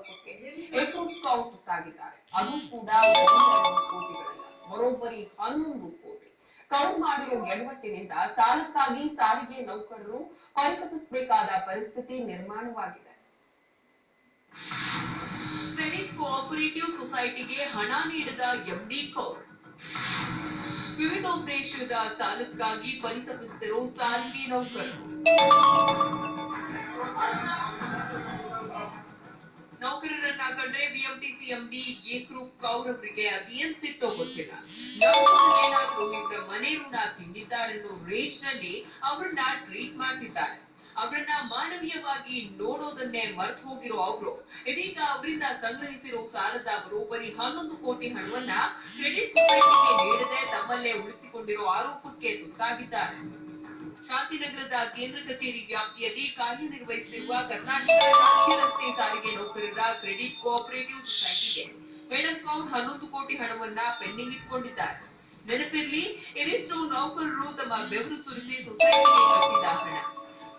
ಆರೋಪಕ್ಕೆ ಏಕ್ರೂಟ್ ಕೌ ತುತ್ತಾಗಿದ್ದಾರೆ ಅದು ಕೂಡ ಕೋಟಿಗಳಲ್ಲ. ಬರೋಬ್ಬರಿ ಹನ್ನೊಂದು ಕೋಟಿ. ಕೌ ಮಾಡಿರೋ ಎಡವಟ್ಟಿನಿಂದ ಸಾಲಕ್ಕಾಗಿ ಸಾರಿಗೆ ನೌಕರರು ಪರಿತಪಿಸಬೇಕಾದ ಪರಿಸ್ಥಿತಿ ನಿರ್ಮಾಣವಾಗಿದೆ. ಕ್ರೆಡಿಟ್ ಕೋಆಪರೇಟಿವ್ ಸೊಸೈಟಿಗೆ ಹಣ ನೀಡಿದ ಎಂಡಿ ಕೌರ್. ವಿವಿಧೋದ್ದೇಶದ ಸಾಲಕ್ಕಾಗಿ ಪರಿತಪಿಸಿದರು ಸಾರಿಗೆ ನೌಕರರು. ನೌಕರರನ್ನ ಕಂಡ್ರೆ ಬಿಎಂಟಿಸಿ ಎಂಡಿ ಏಕ್ರೂಪ್ ಕೌರ್ ಅವರಿಗೆ ಅದೇನ್ ಸಿಟ್ಟೋ ಗೊತ್ತಿಲ್ಲ. ಏನಾದ್ರು ಇವರ ಮನೆ ಋಣ ತಿಂದಿದ್ದಾರೆನ್ನೋ ರೇಜ್ನಲ್ಲಿ ಅವರನ್ನ ಟ್ರೀಟ್ ಮಾಡ್ತಿದ್ದಾರೆ. ಅವರನ್ನ ಮಾನವೀಯವಾಗಿ ನೋಡೋದನ್ನೇ ಮರ್ತು ಹೋಗಿರೋ ಅವರು. ಇದೀಗ ಅವರಿಂದ ಸಂಗ್ರಹಿಸಿರೋ ಸಾಲದ ಬರೋಬ್ಬರಿ ಹನ್ನೊಂದು ಕೋಟಿ ಹಣವನ್ನ ಕ್ರೆಡಿಟ್ ಸೊಸೈಟಿಗೆ ನೀಡದೆ ತಮ್ಮಲ್ಲೇ ಉಳಿಸಿಕೊಂಡಿರೋ ಆರೋಪಕ್ಕೆ ತುತ್ತಾಗಿದ್ದಾರೆ. ಶಾಂತಿನಗರದ ಕೇಂದ್ರ ಕಚೇರಿ ವ್ಯಾಪ್ತಿಯಲ್ಲಿ ಕಾರ್ಯನಿರ್ವಹಿಸಿರುವ ಕರ್ನಾಟಕ ರಾಜ್ಯ ರಸ್ತೆ ಸಾರಿಗೆ ನೌಕರರ ಕ್ರೆಡಿಟ್ ಕೋಆಪರೇಟಿವ್ ಸೊಸೈಟಿಗೆ ಮೇಡಮ್ ಕೌರ್ ಹನ್ನೊಂದು ಕೋಟಿ ಹಣವನ್ನ ಪೆಂಡಿಂಗ್ ಇಟ್ಕೊಂಡಿದ್ದಾರೆ. ನೆನಪಿರ್ಲಿ ಇದಿಷ್ಟು ನೌಕರರು ತಮ್ಮ ಬೆವರು ಸುರಿಸಿ ಸೊಸೈಟಿಗೆ ಕಟ್ಟಿದ ಹಣ.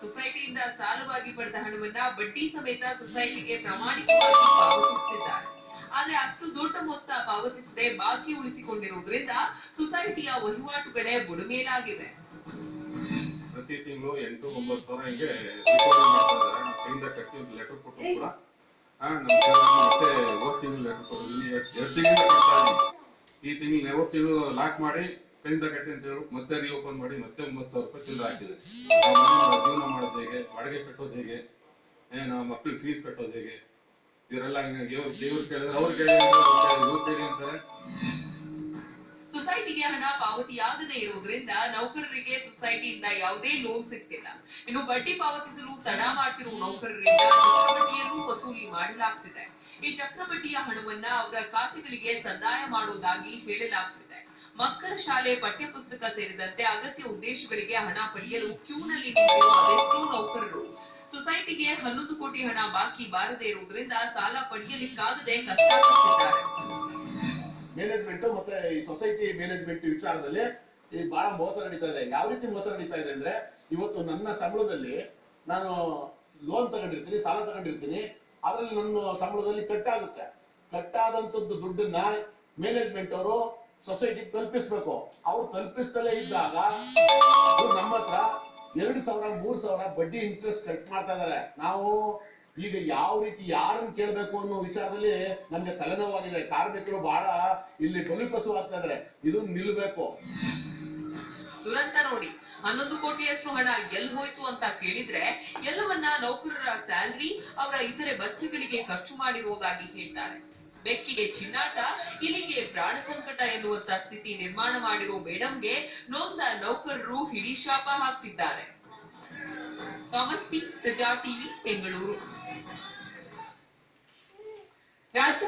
ಸೊಸೈಟಿಯಿಂದ ಸಾಲವಾಗಿ ಪಡೆದ ಹಣವನ್ನ ಬಡ್ಡಿ ಸಮೇತ ಸೊಸೈಟಿಗೆ ಪ್ರಾಮಾಣಿಕವಾಗಿ ಪಾವತಿಸುತ್ತಿದ್ದಾರೆ. ಆದ್ರೆ ಅಷ್ಟು ದೊಡ್ಡ ಮೊತ್ತ ಪಾವತಿಸದೆ ಬಾಕಿ ಉಳಿಸಿಕೊಂಡಿರುವುದರಿಂದ ಸೊಸೈಟಿಯ ವಹಿವಾಟುಗಳೇ ಬುಡಮೇಲಾಗಿವೆ. ಪ್ರತಿ ತಿಂಗಳು ಎಂಟು ಒಂಬತ್ತು ಸಾವಿರ ಹಿಂಗೆ ಕೈಯಿಂದ ಕಟ್ಟಿ ಒಂದು ಲೆಟರ್ ಕೊಟ್ಟು ಕೂಡ. ನಮ್ಮ ಮತ್ತೆ ಹೋದ ತಿಂಗಳು ಲೆಟರ್ ಕೊಟ್ಟಿದ್ದೀನಿ ಎರಡು ತಿಂಗಳಿಂದ ಕಟ್ತಾ ಇದ್ದೀವಿ ಈ ತಿಂಗಳು ಯಾವತ್ತು ತಿಂಗಳು ಲಾಕ್ ಮಾಡಿ ಕೈಯಿಂದ ಕಟ್ಟಿ ಅಂತ ಹೇಳಿ ಮತ್ತೆ ರಿಓಪನ್ ಮಾಡಿ ಮತ್ತೆ ಒಂಬತ್ತು ಸಾವಿರ ರೂಪಾಯಿ ಚಿಲ್ಲರೆ ಹಾಕಿದೆ ಜೀವನ ಮಾಡೋದು ಹೇಗೆ, ಬಾಡಿಗೆ ಕಟ್ಟೋದು ಹೇಗೆ ನಾವು ಮಕ್ಳಿಗೆ ಫೀಸ್ ಕಟ್ಟೋದು ಹೇಗೆ, ಇವರೆಲ್ಲ ದೇವ್ರು ಕೇಳಿದ್ರೆ ಅವ್ರು ಕೇಳಿ ಕೇಳಿ ಅಂತಾರೆ. ಸೊಸೈಟಿಗೆ ಹಣ ಪಾವತಿಯಾಗದೇ ಇರುವುದರಿಂದ ನೌಕರರಿಗೆ ಸೊಸೈಟಿಯಿಂದ ಯಾವುದೇ ಲೋನ್ ಸಿಗ್ತಿಲ್ಲ. ಇನ್ನು ಬಡ್ಡಿ ಪಾವತಿಸಲು ತಡ ಮಾಡ್ತಿರುವ ನೌಕರರಿಂದ ಚಕ್ರಬಡ್ಡಿಯನ್ನು ವಸೂಲಿ ಮಾಡಲಾಗ್ತಿದೆ. ಈ ಚಕ್ರಬಡ್ಡಿಯ ಹಣವನ್ನ ಅವರ ಖಾತೆಗಳಿಗೆ ಸಂದಾಯ ಮಾಡೋದಾಗಿ ಹೇಳಲಾಗ್ತಿದೆ. ಮಕ್ಕಳ ಶಾಲೆ ಪಠ್ಯಪುಸ್ತಕ ಸೇರಿದಂತೆ ಅಗತ್ಯ ಉದ್ದೇಶಗಳಿಗೆ ಹಣ ಪಡೆಯಲು ಕ್ಯೂನಲ್ಲಿ ನಿಂತಿರುವ ಅದೆಷ್ಟೋ ನೌಕರರು ಸೊಸೈಟಿಗೆ ಹನ್ನೊಂದು ಕೋಟಿ ಹಣ ಬಾಕಿ ಬಾರದೇ ಇರುವುದರಿಂದ ಸಾಲ ಪಡೆಯಲಿಕ್ಕಾಗದೆ ಕಷ್ಟಪಡ್ತಿದ್ದಾರೆ ಮ್ಯಾನೇಜ್ಮೆಂಟ್ ಮತ್ತೆ ಈ ಸೊಸೈಟಿ ಮ್ಯಾನೇಜ್ಮೆಂಟ್ ವಿಚಾರದಲ್ಲಿ ಈ ಬಹಳ ಮೋಸ ನಡೀತಾ ಇದೆ. ಯಾವ ರೀತಿ ಮೋಸ ನಡೀತಾ ಇದೆ ಅಂದ್ರೆ, ಇವತ್ತು ನನ್ನ ಸಂಬಳದಲ್ಲಿ ನಾನು ಲೋನ್ ತಗೊಂಡಿರ್ತೀನಿ, ಸಾಲ ತಗೊಂಡಿರ್ತೀನಿ. ಅದ್ರಲ್ಲಿ ನನ್ನ ಸಂಬಳದಲ್ಲಿ ಕಟ್ಟಾಗುತ್ತೆ. ಕಟ್ಟಾದಂತದ್ದು ದುಡ್ಡನ್ನ ಮ್ಯಾನೇಜ್ಮೆಂಟ್ ಅವರು ಸೊಸೈಟಿಗೆ ತಲುಪಿಸ್ಬೇಕು. ಅವ್ರು ತಲುಪಿಸ್ತಲೇ ಇದ್ದಾಗ ನಮ್ಮ ಹತ್ರ ಎರಡು ಸಾವಿರ, ಮೂರ್ ಸಾವಿರ ಬಡ್ಡಿ ಇಂಟ್ರೆಸ್ಟ್ ಕಟ್ ಮಾಡ್ತಾ ಇದಾರೆ ನಾವು ಈಗ ಯಾವ ರೀತಿ ಯಾರನ್ನ ಕೇಳಬೇಕು ಅನ್ನೋ ವಿಚಾರದಲ್ಲಿ ನಮ್ಗೆ ತಲೆನೋವಾಗಿದೆ. ಕಾರ್ಮಿಕರು ಬಹಳ ಇಲ್ಲಿ ಬಲಿಪಶು ಆಗ್ತಾ ಇದಾರೆ. ಇದು ನಿಲ್ಬೇಕು. ದುರಂತ ನೋಡಿ. ಹನ್ನೊಂದು ಕೋಟಿಯಷ್ಟು ಹಣ ಎಲ್ ಹೋಯ್ತು ಅಂತ ಕೇಳಿದ್ರೆ ಎಲ್ಲವನ್ನ ನೌಕರರ ಸ್ಯಾಲರಿ ಅವರ ಇತರೆ ಭತ್ಯೆಗಳಿಗೆ ಖರ್ಚು ಮಾಡಿರುವುದಾಗಿ ಹೇಳ್ತಾರೆ. ಬೆಕ್ಕಿಗೆ ಚಿನ್ನಾಟ ಇಲ್ಲಿಗೆ ಪ್ರಾಣ ಸಂಕಟ ಎನ್ನುವಂತ ಸ್ಥಿತಿ ನಿರ್ಮಾಣ ಮಾಡಿರೋ ಮೇಡಂಗೆ ನೊಂದ ನೌಕರರು ಹಿಡಿ ಶಾಪ ಹಾಕ್ತಿದ್ದಾರೆ. Thomas P Praja TV Bengaluru ರಾಜ್ಯ